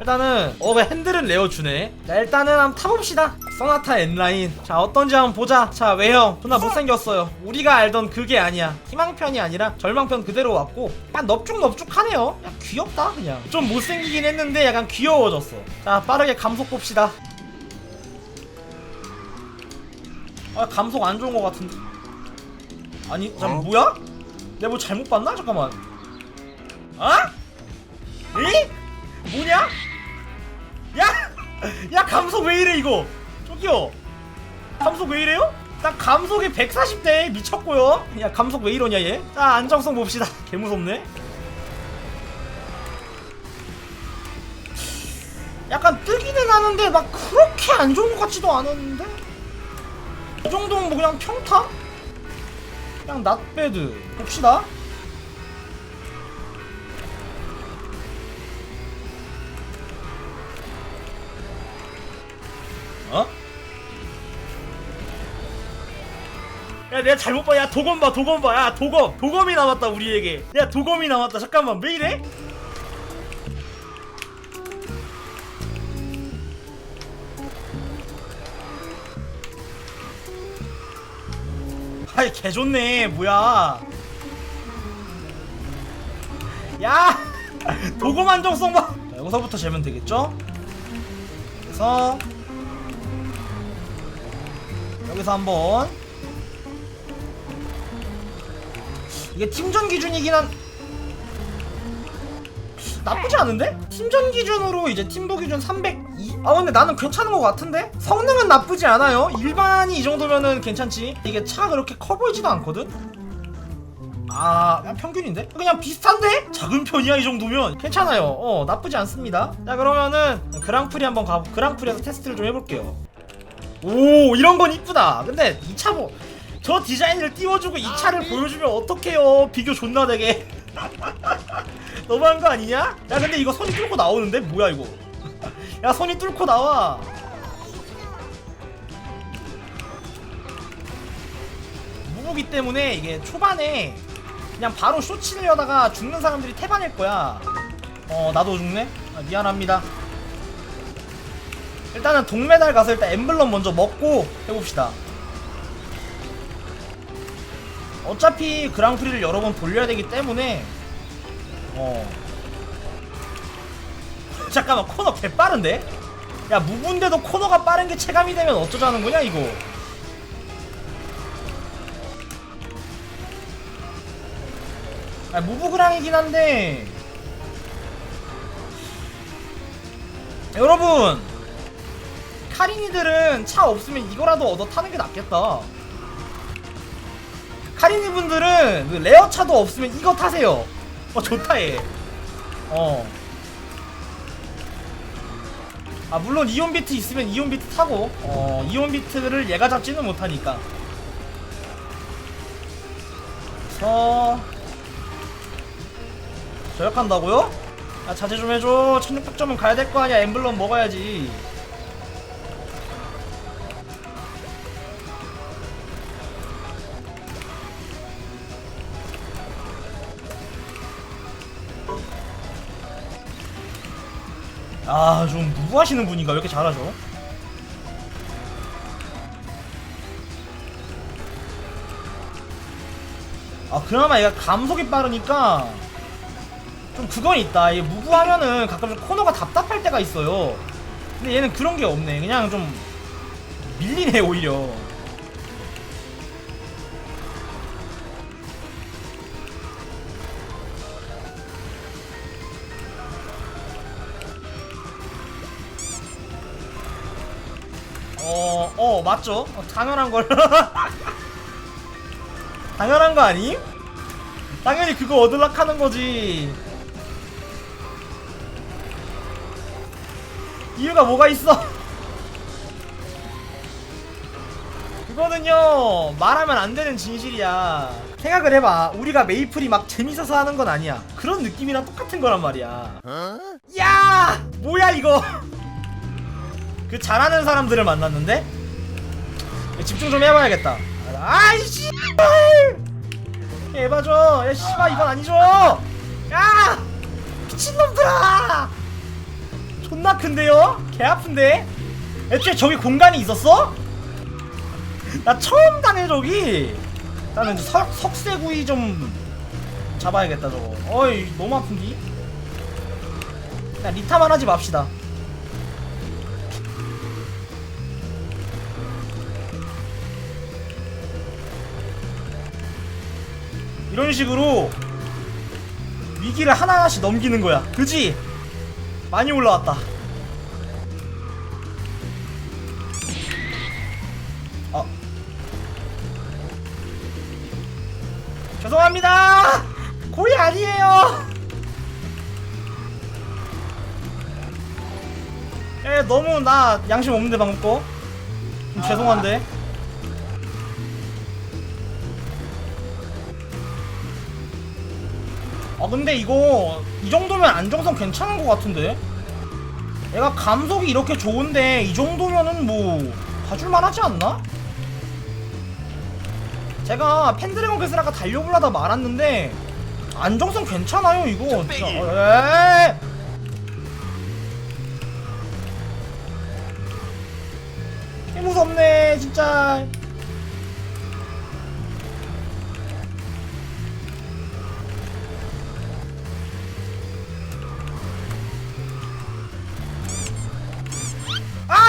일단은 어 왜 핸들은 레어 주네? 자 일단은 한번 타봅시다. 소나타 N라인. 자 어떤지 한번 보자. 자 외형? 존나 못생겼어요. 우리가 알던 그게 아니야. 희망편이 아니라 절망편 그대로 왔고 약간 넙죽넙죽하네요. 야 귀엽다 그냥. 좀 못생기긴 했는데 약간 귀여워졌어. 자 빠르게 감속 봅시다. 아 감속 안 좋은 것 같은데. 아니 잠 뭐야? 내가 뭐 잘못 봤나? 잠깐만. 아? 에? 뭐냐? 야! 야 감속 왜 이래 이거? 저기요. 감속 왜 이래요? 딱 감속이 140대 미쳤고요. 야 감속 왜 이러냐 얘자 안정성 봅시다. 개무섭네. 약간 뜨기는 하는데 막 그렇게 안 좋은 것 같지도 않았는데? 이 정도면 뭐 그냥 평타? 그냥 낫배드. 봅시다 야 내가 잘못 봐. 야 도검 봐 도검 봐. 야 도검 도검이 남았다 우리에게. 야 도검이 남았다. 잠깐만 왜 이래? 아이 개 좋네 뭐야? 야 도검 안정성 봐. 자, 여기서부터 재면 되겠죠? 그래서 여기서 한번 이게 팀전 기준이긴 한 나쁘지 않은데? 팀전 기준으로 이제 팀보 기준 302? 아 근데 나는 괜찮은 것 같은데? 성능은 나쁘지 않아요 일반이 이 정도면은 괜찮지 이게 차 그렇게 커 보이지도 않거든? 아 그냥 평균인데? 그냥 비슷한데? 작은 편이야 이 정도면 괜찮아요 어 나쁘지 않습니다 자 그러면은 그랑프리 한번 가 그랑프리에서 테스트를 좀 해볼게요 오 이런 건 이쁘다 근데 이차뭐 저 디자인을 띄워주고 이 차를 보여주면 어떡해요? 비교 존나 되게. 너무한 거 아니냐? 야 근데 이거 손이 뚫고 나오는데? 뭐야 이거? 야 손이 뚫고 나와. 무보기 때문에 이게 초반에 그냥 바로 쇼치려다가 죽는 사람들이 태반일 거야. 어 나도 죽네? 아, 미안합니다. 일단은 동메달 가서 일단 엠블럼 먼저 먹고 해봅시다 어차피 그랑프리를 여러 번 돌려야 되기 때문에 어. 잠깐만 코너 개 빠른데? 야 무분데도 코너가 빠른 게 체감이 되면 어쩌자는 거냐 이거? 아 무브그랑이긴 한데. 여러분 카리니들은 차 없으면 이거라도 얻어 타는 게 낫겠다 카리니 분들은 그 레어 차도 없으면 이거 타세요. 어 좋다 얘. 어. 아 물론 이온 비트 있으면 이온 비트 타고. 어 이온 비트를 얘가 잡지는 못하니까. 저 저역한다고요? 아 자제 좀 해줘. 1600점은 가야 될 거 아니야. 엠블럼 먹어야지 아 좀 무부하시는 분인가? 왜 이렇게 잘하죠? 아 그나마 얘가 감속이 빠르니까 좀 그건 있다. 얘 무부하면은 가끔 좀 코너가 답답할 때가 있어요. 근데 얘는 그런 게 없네. 그냥 좀 밀리네 오히려 어, 어, 맞죠? 어, 당연한 걸. 당연한 거 아님? 당연히 그거 얻으려고 하는 거지. 이유가 뭐가 있어? 그거는요, 말하면 안 되는 진실이야. 생각을 해봐. 우리가 메이플이 막 재밌어서 하는 건 아니야. 그런 느낌이랑 똑같은 거란 말이야. 야! 뭐야, 이거? 그 잘하는 사람들을 만났는데 집중 좀 해봐야겠다. 아이씨! 해봐줘. 야 씨발 이건 아니죠. 야 미친놈들아. 존나 큰데요? 개 아픈데? 애초에 저기 공간이 있었어? 나 처음 다네 저기 나는 석, 석쇠구이 좀 잡아야겠다 저거 어이 너무 아픈디? 야 리타만 하지 맙시다 이런 식으로 위기를 하나하나씩 넘기는 거야. 그지? 많이 올라왔다. 어. 죄송합니다! 고이 아니에요! 에 너무 나 양심 없는데 방금 거? 좀 죄송한데 아 근데 이거 이 정도면 안정성 괜찮은 것 같은데 얘가 감속이 이렇게 좋은데 이 정도면은 뭐 봐줄만 하지 않나? 제가 펜드래곤 괴스라가 달려보려다 말았는데 안정성 괜찮아요 이거 진짜 에이! 개 무섭네 진짜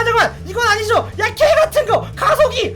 잠깐 이건 아니죠! 야 개 같은 거! 가속이